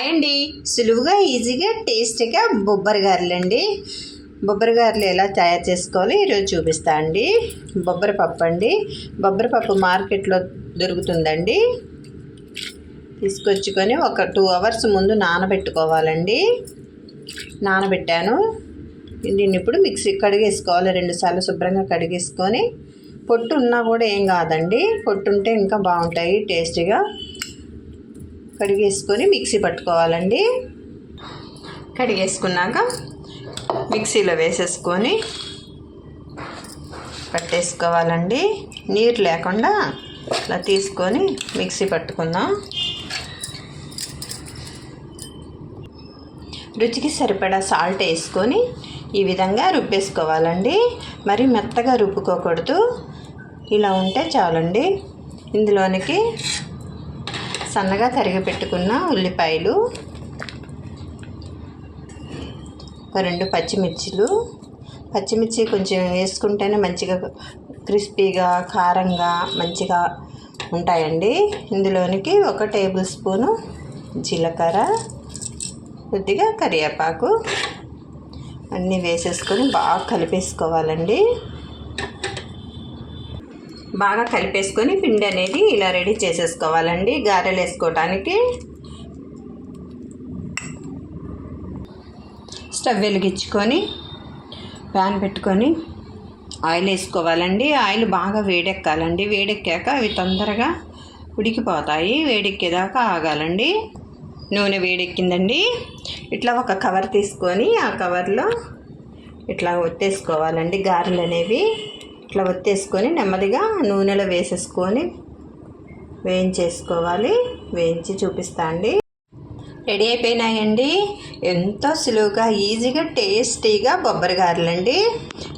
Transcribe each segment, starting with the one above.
Hi అండి సులువుగా ఈజీగా టేస్టీగా బొబ్బరి గారెలు అండి బొబ్బరి గారెలు ఎలా తయారు చేసుకోవాలి ఈరోజు చూపిస్తా అండి. బొబ్బరి పప్పు అండి. బొబ్బరి పప్పు మార్కెట్లో దొరుకుతుందండి. తీసుకొచ్చుకొని ఒక టూ అవర్స్ ముందు నానబెట్టుకోవాలండి. నానబెట్టాను. దీన్ని ఇప్పుడు మిక్సీ కడిగేసుకోవాలి. రెండుసార్లు శుభ్రంగా కడిగేసుకొని. పొట్టు ఉన్నా కూడా ఏం కాదండి. పొట్టు ఉంటే ఇంకా బాగుంటాయి టేస్టీగా. కడిగేసుకొని మిక్సీ పట్టుకోవాలండి. కడిగేసుకున్నాక మిక్సీలో వేసేసుకొని పట్టేసుకోవాలండి. నీరు లేకుండా అలా తీసుకొని మిక్సీ పట్టుకుందాం. రుచికి సరిపడా సాల్ట్ వేసుకొని ఈ విధంగా రుబ్బేసుకోవాలండి. మరి మెత్తగా రుబ్బుకోకూడదు. ఇలా ఉంటే చాలండి. ఇందులోనికి సన్నగా తరిగి పెట్టుకున్న ఉల్లిపాయలు ఒక రెండు పచ్చిమిర్చిలు. పచ్చిమిర్చి కొంచెం వేసుకుంటేనే మంచిగా క్రిస్పీగా కారంగా మంచిగా ఉంటాయండి. ఇందులోనికి ఒక టేబుల్ స్పూను జీలకర్ర కొద్దిగా కరివేపాకు. అన్నీ వేసేసుకొని బాగా కలిపేసుకోవాలండి. బాగా కలిపేసుకొని పిండి అనేది ఇలా రెడీ చేసేసుకోవాలండి గారెలు వేసుకోవటానికి. స్టవ్ వెలిగించుకొని ప్యాన్ పెట్టుకొని ఆయిల్ వేసుకోవాలండి. ఆయిల్ బాగా వేడెక్కాలండి. వేడెక్కాక అవి తొందరగా ఉడికిపోతాయి. వేడెక్కేదాకా ఆగాలండి. నూనె వేడెక్కిందండి. ఇట్లా ఒక కవర్ తీసుకొని ఆ కవర్లో ఇట్లా ఒత్తేసుకోవాలండి గారెలు అనేవి. ఇట్లా ఒత్తేసుకొని నెమ్మదిగా నూనెలో వేసేసుకొని వేయించేసుకోవాలి. వేయించి చూపిస్తా అండి. రెడీ అయిపోయినాయండి. ఎంతో సులువుగా ఈజీగా టేస్టీగా బొబ్బరి గారెలండి.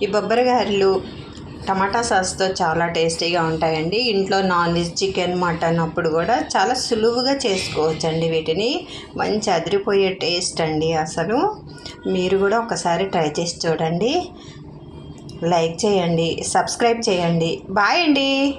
ఈ బొబ్బరి గారెలు టమాటా సాస్తో చాలా టేస్టీగా ఉంటాయండి. ఇంట్లో నాన్ వెజ్ చికెన్ మటన్ అప్పుడు కూడా చాలా సులువుగా చేసుకోవచ్చు అండి వీటిని. మంచి అదిరిపోయే టేస్ట్ అండి అసలు. మీరు కూడా ఒకసారి ట్రై చేసి చూడండి. లైక్ చేయండి సబ్స్క్రైబ్ చేయండి. బాయ్ అండి.